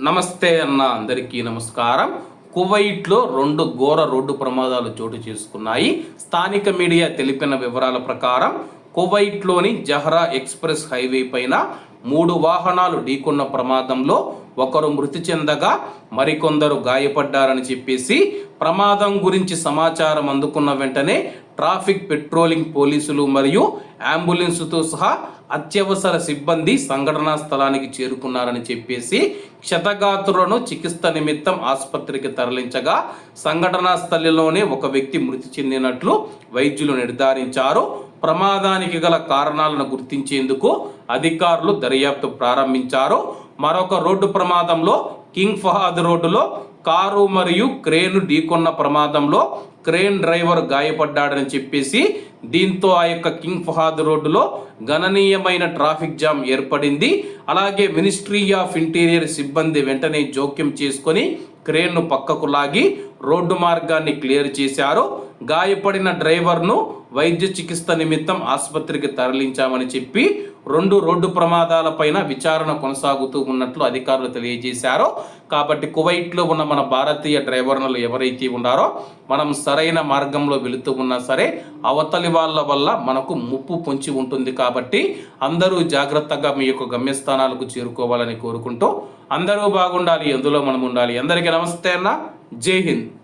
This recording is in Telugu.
నమస్తే అన్న అందరికీ నమస్కారం. కువైట్లో రెండు ఘోర రోడ్డు ప్రమాదాలు చోటు చేసుకున్నాయి. స్థానిక మీడియా తెలిపిన వివరాల ప్రకారం కువైట్లోని జహ్రా ఎక్స్ప్రెస్ హైవే పైన మూడు వాహనాలు ఢీకొన్న ప్రమాదంలో ఒకరు మృతి చెందగా మరికొందరు గాయపడ్డారని చెప్పేసి ప్రమాదం గురించి సమాచారం అందుకున్న వెంటనే ట్రాఫిక్ పెట్రోలింగ్ పోలీసులు మరియు అంబులెన్సుతో సహా అత్యవసర సిబ్బంది సంఘటనా స్థలానికి చేరుకున్నారని చెప్పేసి క్షతగాత్రులను చికిత్స నిమిత్తం ఆసుపత్రికి తరలించగా సంఘటనా స్థలిలోనే ఒక వ్యక్తి మృతి చెందినట్లు వైద్యులు నిర్ధారించారు. ప్రమాదానికి గల కారణాలను గుర్తించేందుకు అధికారులు దర్యాప్తు ప్రారంభించారు. మరొక రోడ్డు ప్రమాదంలో కింగ్ ఫహాద్ రోడ్డులో కారు మరియు క్రేను ఢీకొన్న ప్రమాదంలో క్రేన్ డ్రైవర్ గాయపడ్డాడని చెప్పేసి దీంతో ఆ యొక్క కింగ్ ఫహాద్ రోడ్డులో గణనీయమైన ట్రాఫిక్ జామ్ ఏర్పడింది. అలాగే మినిస్ట్రీ ఆఫ్ ఇంటీరియర్ సిబ్బంది వెంటనే జోక్యం చేసుకొని క్రేన్ను పక్కకు లాగి రోడ్డు మార్గాన్ని క్లియర్ చేశారు. గాయపడిన డ్రైవర్ను వైద్య చికిత్స నిమిత్తం ఆసుపత్రికి తరలించామని చెప్పి రెండు రోడ్డు ప్రమాదాలపైన విచారణ కొనసాగుతూ ఉన్నట్లు అధికారులు తెలియజేశారు. కాబట్టి కువైట్లో ఉన్న మన భారతీయ డ్రైవర్లు ఎవరైతే ఉన్నారో మనం సరైన మార్గంలో వెళుతూ ఉన్నా సరే అవతలి వాళ్ళ వల్ల మనకు ముప్పు పొంచి ఉంటుంది కాబట్టి అందరూ జాగ్రత్తగా మీ యొక్క గమ్యస్థానాలకు చేరుకోవాలని కోరుకుంటూ అందరూ బాగుండాలి ఎందులో మనం ఉండాలి. అందరికీ నమస్తే అన్న. జై హింద్.